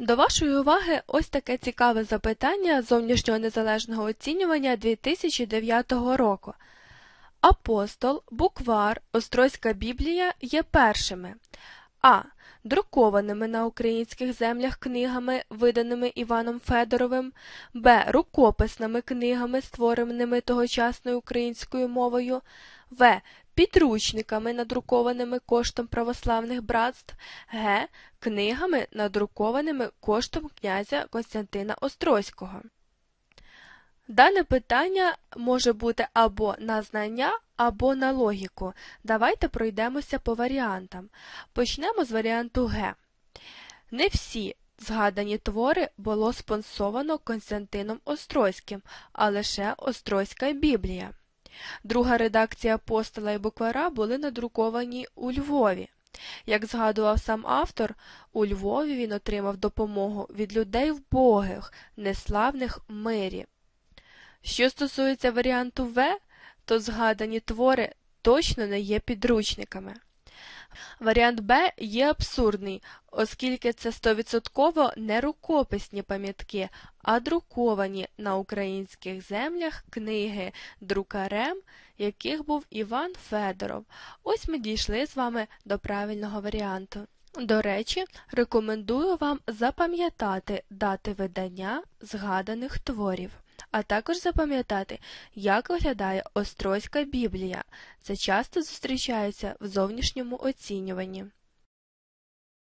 До вашої уваги ось таке цікаве запитання зовнішнього незалежного оцінювання 2009 року. Апостол, буквар, Острозька Біблія є першими а. Друкованими на українських землях книгами, виданими Іваном Федоровим, б. Рукописними книгами, створеними тогочасною українською мовою, в. Підручниками, надрукованими коштом православних братств, г. Книгами, надрукованими коштом князя Костянтина Острозького. Дане питання може бути або на знання, або на логіку. Давайте пройдемося по варіантам. Почнемо з варіанту Г. Не всі згадані твори було спонсовано Константином Острозьким, а лише Острозька Біблія. Друга редакція апостола і буквара були надруковані у Львові. Як згадував сам автор, у Львові він отримав допомогу від людей вбогих, неславних мирі. Що стосується варіанту В, то згадані твори точно не є підручниками. Варіант Б є абсурдний, оскільки це стовідсотково не рукописні пам'ятки, а друковані на українських землях книги, друкарем яких був Іван Федоров. Ось ми дійшли з вами до правильного варіанту. До речі, рекомендую вам запам'ятати дати видання згаданих творів а також запам'ятати, як виглядає Острозька Біблія. Це часто зустрічається в зовнішньому оцінюванні.